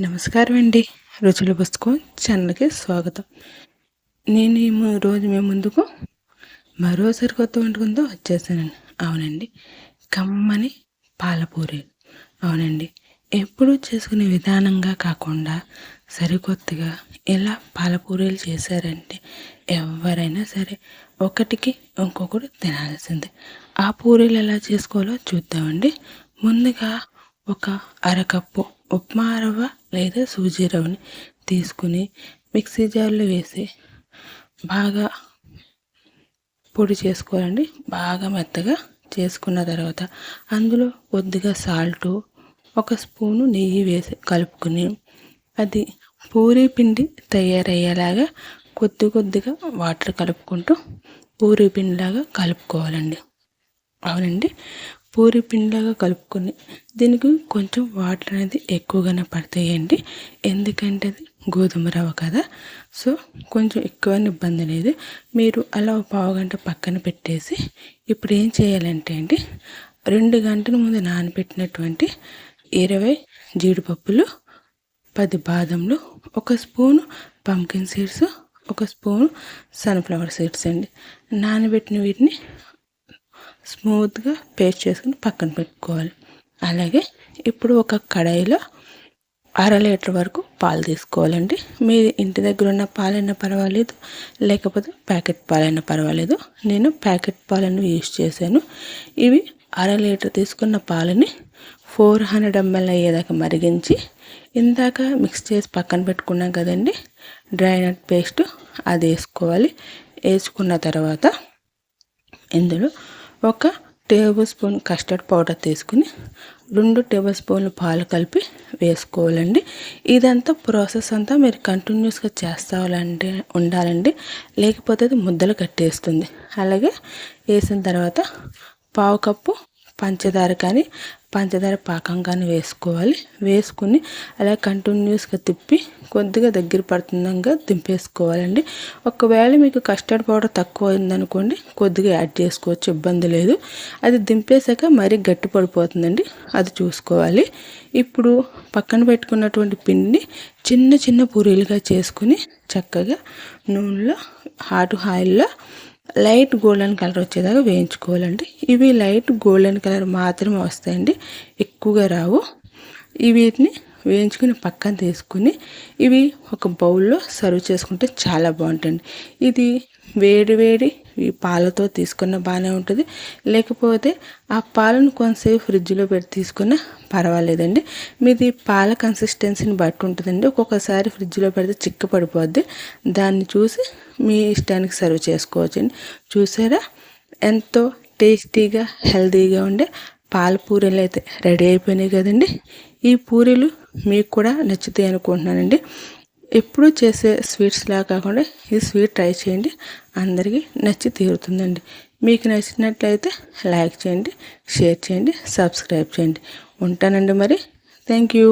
నమస్కారం అండి. రుచుల పుస్తకం ఛానల్కి స్వాగతం. నేను ఈ రోజు మేము ముందుకు మరోసారి కొత్త వంటకంతో వచ్చేసానండి. అవునండి. కమ్మని పాలపూరి. అవునండి. ఎప్పుడూ చేసుకునే విధానంగా కాకుండా సరికొత్తగా ఇలా పాలపూరీలు చేశారంటే ఎవరైనా సరే ఒకటికి ఇంకొకటి తినాల్సిందే. ఆ పూరీలు ఎలా చేసుకోవాలో చూద్దామండి. ముందుగా ఒక అరకప్పు ఉప్మా రవ్వ లేదా సూజీ రవ్వని తీసుకుని మిక్సీ జార్లో వేసి బాగా పొడి చేసుకోవాలండి. బాగా మెత్తగా చేసుకున్న తర్వాత అందులో కొద్దిగా సాల్టు ఒక స్పూను నెయ్యి వేసి కలుపుకుని అది పూరీ పిండి తయారయ్యేలాగా కొద్ది కొద్దిగా వాటర్ కలుపుకుంటూ పూరీ పిండిలాగా కలుపుకోవాలండి. అవునండి. పూరి పిండిలాగా కలుపుకొని దీనికి కొంచెం వాటర్ అనేది ఎక్కువగానే పడతాయండి. ఎందుకంటే అది గోధుమ రవ్వ కదా. సో కొంచెం ఎక్కువ ఇబ్బంది లేదు. మీరు అలా పావు గంట పక్కన పెట్టేసి ఇప్పుడు ఏం చేయాలంటే అండి రెండు గంటల ముందు నానబెట్టినటువంటి ఇరవై జీడిపప్పులు పది బాదంలు ఒక స్పూను పంకిన్ సీడ్స్ ఒక స్పూను సన్ఫ్లవర్ సీడ్స్ అండి. నానబెట్టిన వీటిని స్మూత్గా పేస్ట్ చేసుకుని పక్కన పెట్టుకోవాలి. అలాగే ఇప్పుడు ఒక కడాయిలో అర లీటర్ వరకు పాలు తీసుకోవాలండి. మీ ఇంటి దగ్గర ఉన్న పాలైనా పర్వాలేదు లేకపోతే ప్యాకెట్ పాలైనా పర్వాలేదు. నేను ప్యాకెట్ పాలను యూజ్ చేశాను. ఇవి అర లీటర్ తీసుకున్న పాలని ఫోర్ హండ్రెడ్ ఎంఎల్ అయ్యేదాకా మరిగించి ఇందాక మిక్స్ చేసి పక్కన పెట్టుకున్నాం కదండి డ్రై నట్ పేస్ట్ అది వేసుకోవాలి. వేసుకున్న తర్వాత ఇందులో ఒక టేబుల్ స్పూన్ కస్టర్డ్ పౌడర్ తీసుకుని రెండు టేబుల్ స్పూన్లు పాలు కలిపి వేసుకోవాలండి. ఇదంతా ప్రాసెస్ అంతా మీరు కంటిన్యూస్గా చేస్తావాలంటే ఉండాలండి. లేకపోతే అది ముద్దలు కట్టేస్తుంది. అలాగే వేసిన తర్వాత పావు కప్పు పంచదార కానీ పంచదార పాకం కానీ వేసుకోవాలి. వేసుకుని అలా కంటిన్యూస్గా తిప్పి కొద్దిగా దగ్గర పడుతుండగా దింపేసుకోవాలండి. ఒకవేళ మీకు కస్టర్డ్ పౌడర్ తక్కువ అయిందనుకోండి కొద్దిగా యాడ్ చేసుకోవచ్చు ఇబ్బంది లేదు. అది దింపేశాక మరీ గట్టి పడిపోతుందండి అది చూసుకోవాలి. ఇప్పుడు పక్కన పెట్టుకున్నటువంటి పిండిని చిన్న చిన్న పూరీలుగా చేసుకుని చక్కగా నూనెలో హాట్ ఆయిల్లో లైట్ గోల్డెన్ కలర్ వచ్చేదాకా వేయించుకోవాలండి. ఇవి లైట్ గోల్డెన్ కలర్ మాత్రమే వస్తాయండి. ఎక్కువగా రావు. ఈ వీటిని వేయించుకుని పక్కన తీసుకుని ఇవి ఒక బౌల్లో సర్వ్ చేసుకుంటే చాలా బాగుంటుంది. ఇది వేడి వేడి ఈ పాలతో తీసుకున్న బాగానే ఉంటుంది. లేకపోతే ఆ పాలను కొంతసేపు ఫ్రిడ్జ్లో పెట్టి తీసుకున్న పర్వాలేదండి. మీది పాల కన్సిస్టెన్సీని బట్టి ఉంటుందండి. ఒక్కొక్కసారి ఫ్రిడ్జ్లో పెడితే చిక్క పడిపోద్ది దాన్ని చూసి మీ ఇష్టానికి సర్వ్ చేసుకోవచ్చండి. చూసారా? ఎంతో టేస్టీగా హెల్తీగా ఉండే పాల పూరీలు అయితే రెడీ అయిపోయినాయి కదండి. ఈ పూరీలు మీకు కూడా నచ్చుతాయి అనుకుంటున్నానండి. ఎప్పుడు చేసే స్వీట్స్లా కాకుండా ఈ స్వీట్ ట్రై చేయండి. అందరికీ నచ్చి తీరుతుందండి. మీకు నచ్చినట్లయితే లైక్ చేయండి షేర్ చేయండి సబ్స్క్రైబ్ చేయండి. ఉంటానండి మరి. Thank you